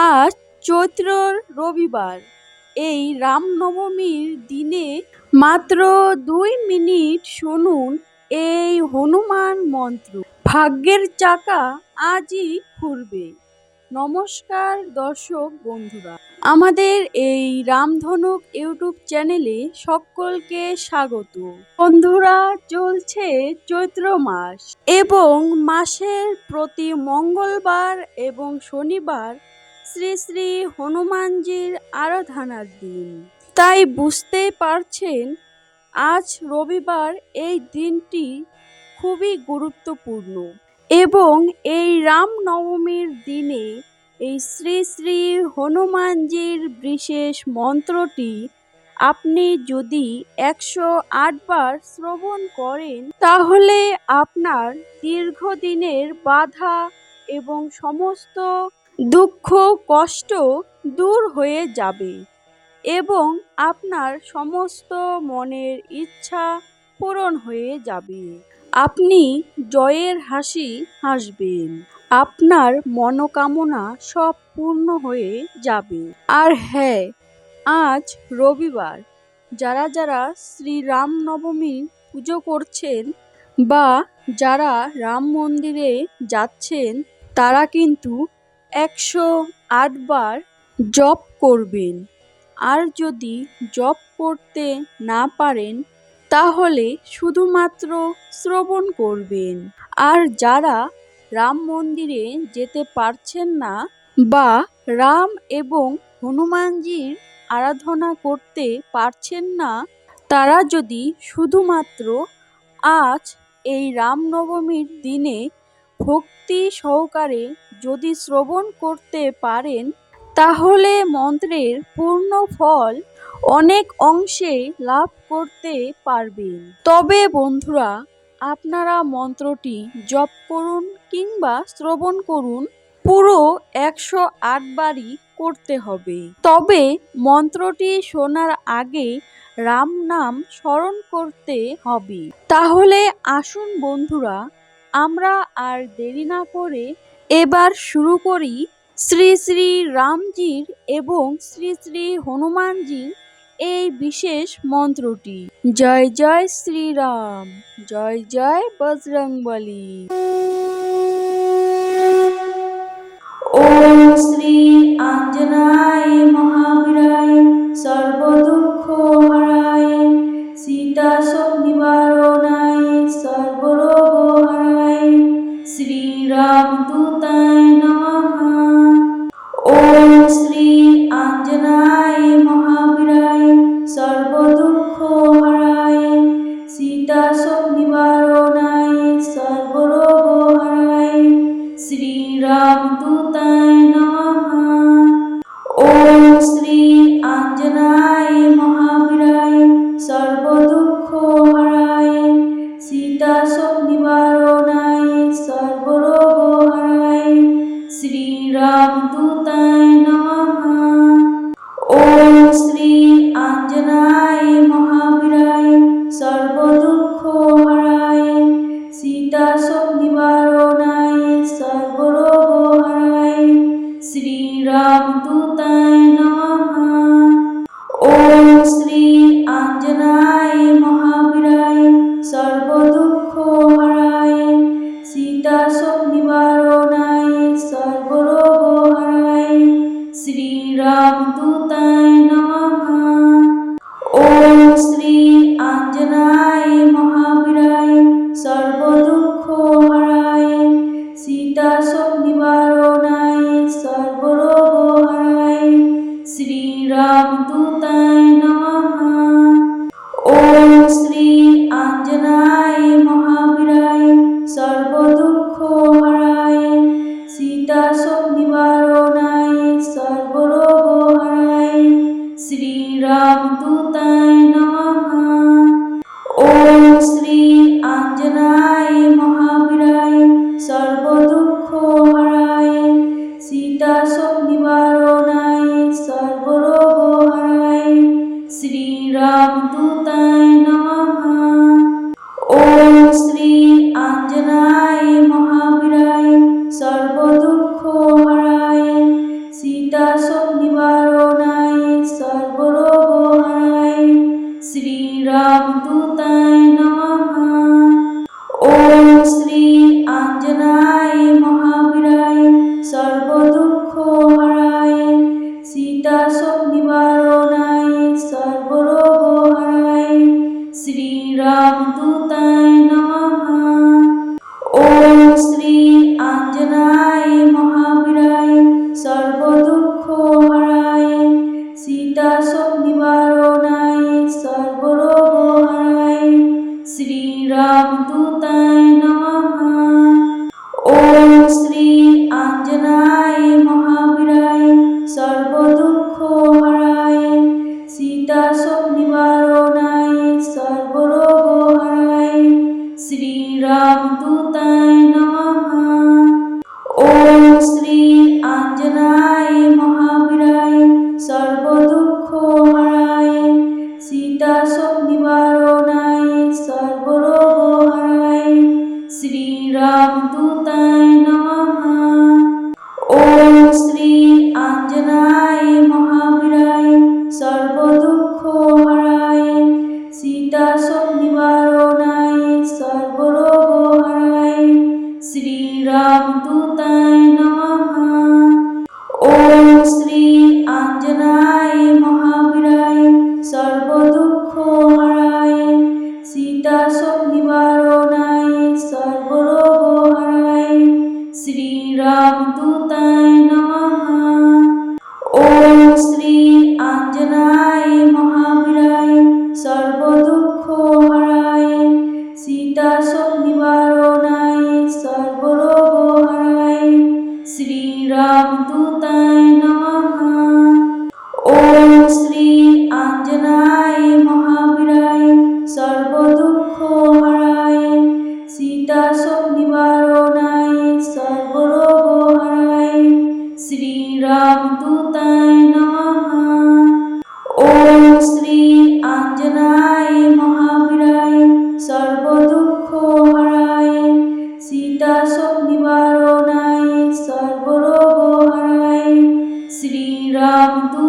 আজ চৈত্রর রবিবার। এই রামনবমীর দিনে মাত্র দুই মিনিট শুনুন এই হনুমান মন্ত্র। ভাগ্যের চাকা আজই ঘুরবে নমস্কার দর্শক বন্ধুরা। আমাদের এই রামধনুক ইউটিউব চ্যানেলে সকলকে স্বাগত। বন্ধুরা, চলছে চৈত্র মাস এবং মাসের প্রতি মঙ্গলবার এবং শনিবার শ্রী শ্রী হনুমানজির আরাধনার দিন। তাই বুঝতেই পারছেন, আজ রবিবার এই দিনটি খুবই গুরুত্বপূর্ণ এবং এই রামনবমীর দিনে এই শ্রী শ্রী হনুমানজির বিশেষ মন্ত্রটি আপনি যদি একশো আটবার শ্রবণ করেন, তাহলে আপনার দীর্ঘদিনের বাধা এবং সমস্ত দুঃখ, কষ্ট দূর হয়ে যাবে এবং আপনার সমস্ত মনের ইচ্ছা পূরণ হয়ে যাবে। আপনি জয়ের হাসি হাসবেন। আপনার মনোকামনা সব পূর্ণ হয়ে যাবে। আর হ্যাঁ আজ রবিবার, যারা যারা শ্রী রামনবমী পুজো করছেন বা যারা রাম মন্দিরে যাচ্ছেন, তারা কিন্তু একশো আটবার জপ করবেন। আর যদি জপ করতে না পারেন, তাহলে শুধুমাত্র শ্রবণ করবেন। আর যারা রাম মন্দিরে যেতে পারছেন না বা রাম এবং হনুমানজির আরাধনা করতে পারছেন না, তারা যদি শুধুমাত্র আজ এই রামনবমীর দিনে ভক্তি সহকারে যদি শ্রবণ করতে পারেন, তাহলে মন্ত্রের পূর্ণ ফল অনেক অংশে লাভ করতে পারবেন। তবে বন্ধুরা, আপনারা মন্ত্রটি জপ করুন কিংবা শ্রবণ করুন, পুরো একশো আটবারই করতে হবে। তবে মন্ত্রটি শোনার আগে রাম নাম স্মরণ করতে হবে। তাহলে আসুন বন্ধুরা, আমরা আর দেরি না করে এবার শুরু করি শ্রী শ্রী রামজির এবং শ্রী শ্রী হনুমানজির এই বিশেষ মন্ত্রটি। জয় জয় শ্রীরাম, জয় জয় বজরংবলী। Allah. শ্রীরামদূতায়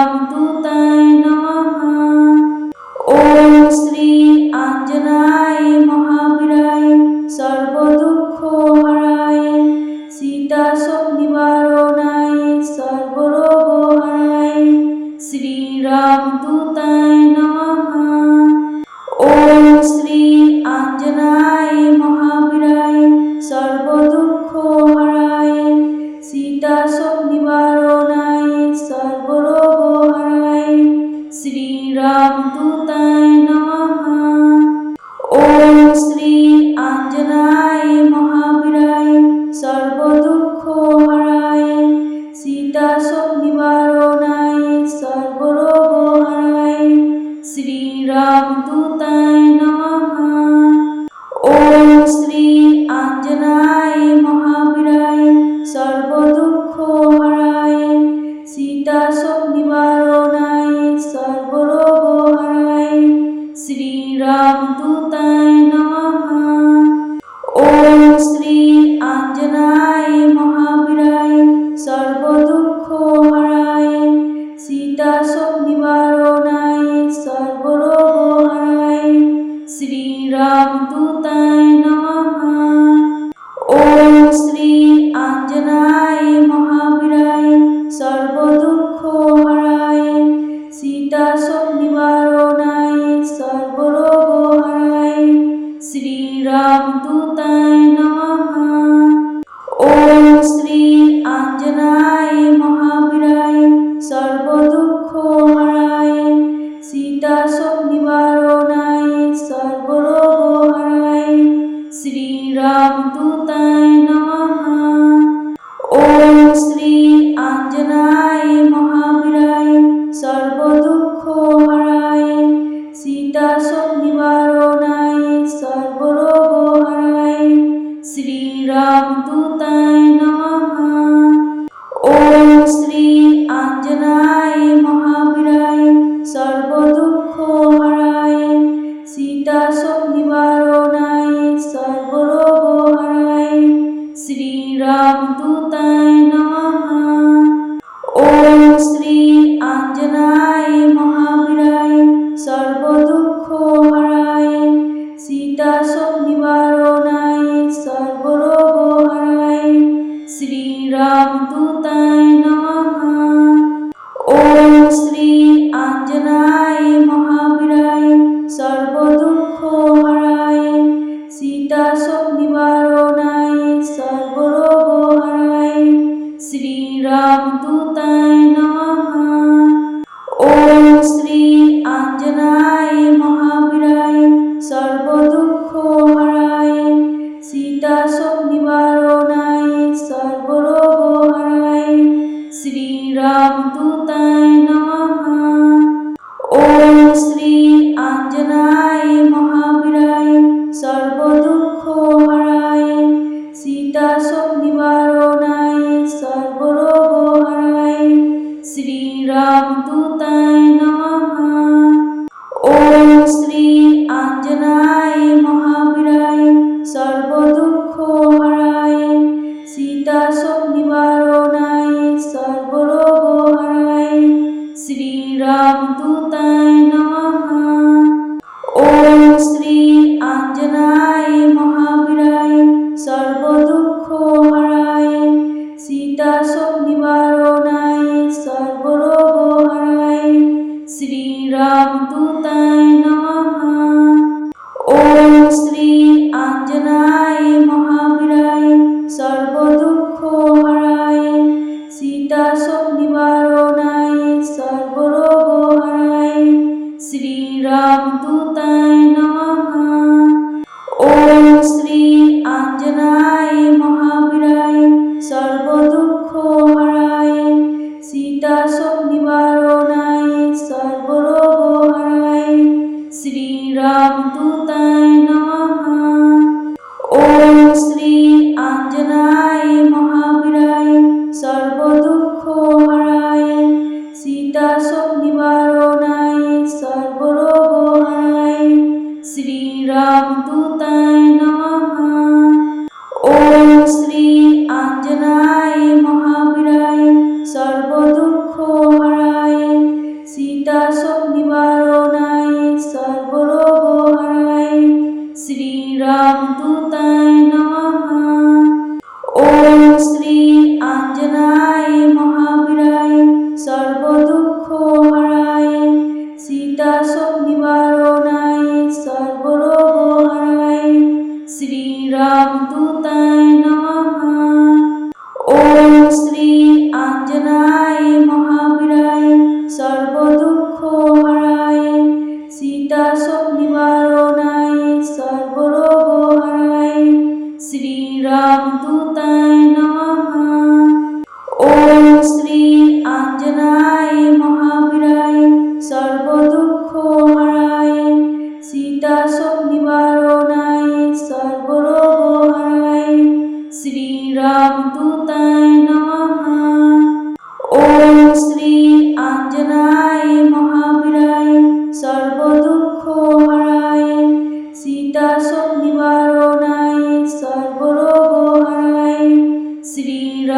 শ্রীরামদূতায় নমঃ ওম শ্রী আঞ্জনায় vidas নিবার श्री आञ्जनाय महा আঞ্জনায় মহাবীরায়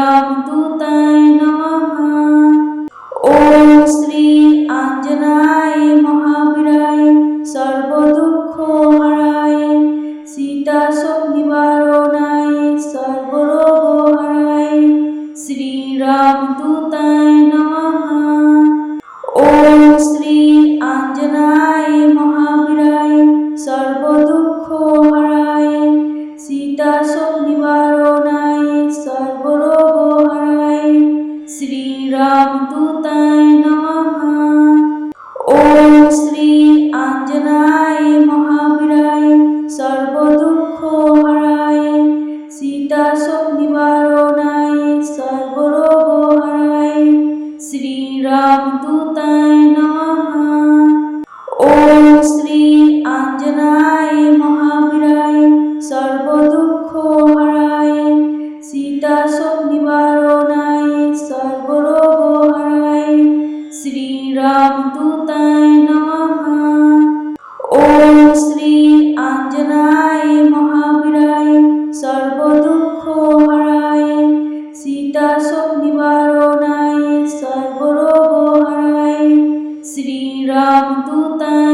Yeah. শ্রীরামদূতায়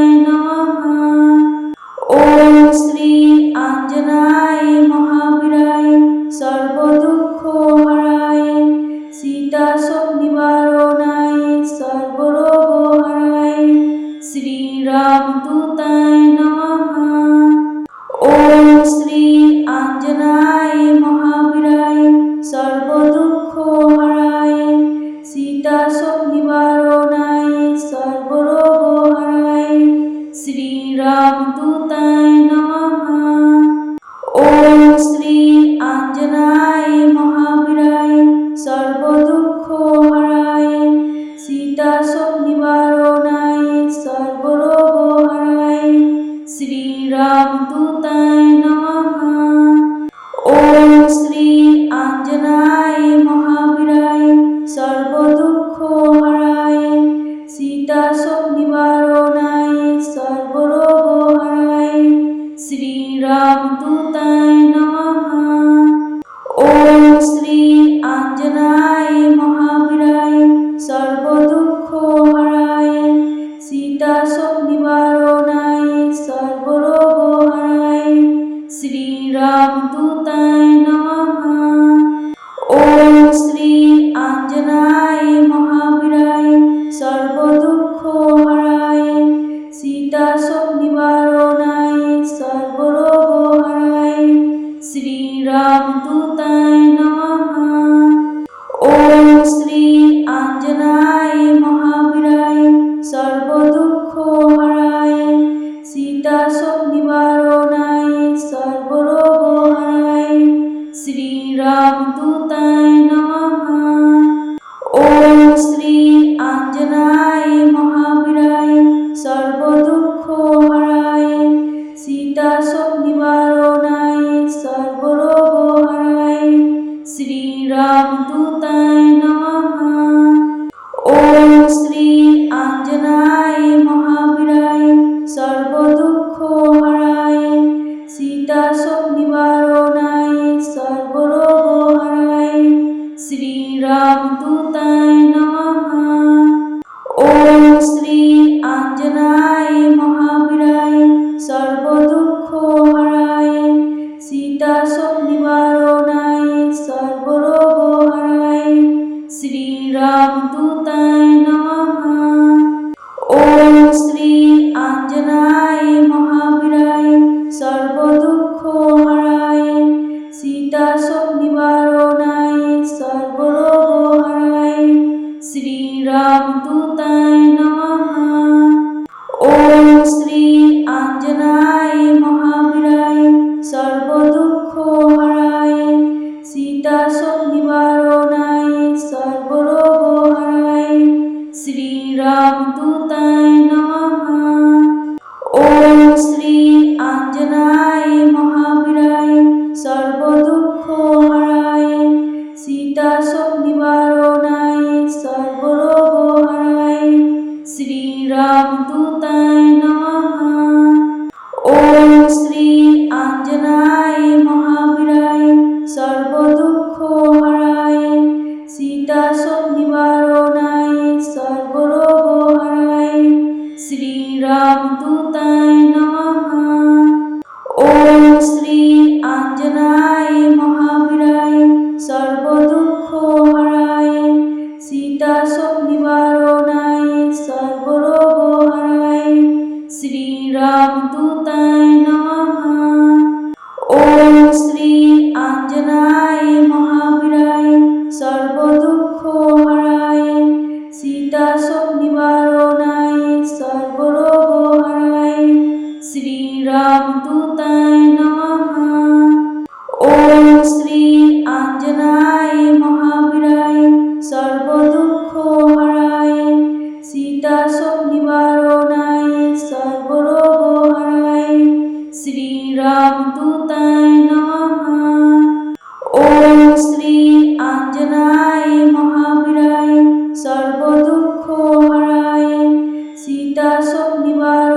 শ্রীরামদূতায় নমঃ সব নিবার